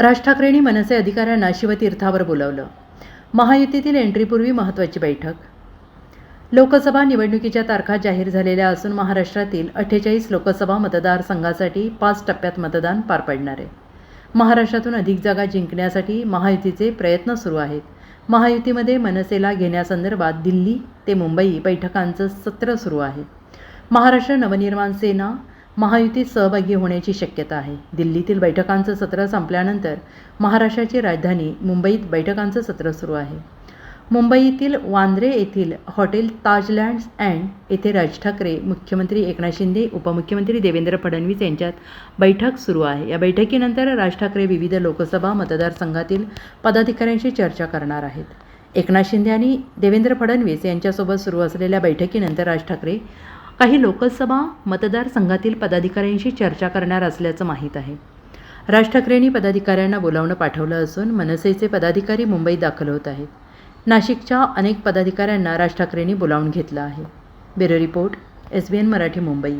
राज ठाकरेंनी मनसे अधिकाऱ्यांना शिवतीर्थावर बोलावलं. महायुतीतील एंट्रीपूर्वी महत्त्वाची बैठक. लोकसभा निवडणुकीच्या तारखा जाहीर झालेल्या असून महाराष्ट्रातील अठ्ठेचाळीस लोकसभा मतदारसंघासाठी पाच टप्प्यात मतदान पार पडणार आहे. महाराष्ट्रातून अधिक जागा जिंकण्यासाठी महायुतीचे प्रयत्न सुरू आहेत. महायुतीमध्ये मनसेला घेण्यासंदर्भात दिल्ली ते मुंबई बैठकांचं सत्र सुरू आहे. महाराष्ट्र नवनिर्माण सेना महायुतीत सहभागी होण्याची शक्यता आहे. दिल्लीतील बैठकांचं सत्र संपल्यानंतर महाराष्ट्राची राजधानी मुंबईत बैठकांचं सत्र सुरू आहे. मुंबईतील वांद्रे येथील हॉटेल ताजलँड्स अँड येथे राज ठाकरे मुख्यमंत्री एकनाथ शिंदे उपमुख्यमंत्री देवेंद्र फडणवीस यांच्यात बैठक सुरू आहे. या बैठकीनंतर राज ठाकरे विविध लोकसभा मतदारसंघातील पदाधिकाऱ्यांशी चर्चा करणार आहेत. एकनाथ शिंदे आणि देवेंद्र फडणवीस यांच्यासोबत सुरू असलेल्या बैठकीनंतर राज ठाकरे काही लोकसभा मतदारसंघातील पदाधिकाऱ्यांशी चर्चा करणार असल्याचं माहीत आहे. राज ठाकरेंनी पदाधिकाऱ्यांना बोलावणं पाठवलं असून मनसेचे पदाधिकारी मुंबईत दाखल होत आहेत. नाशिकच्या अनेक पदाधिकाऱ्यांना राज ठाकरेंनी बोलावून घेतलं आहे. Bureau report S B N Marathi Mumbai.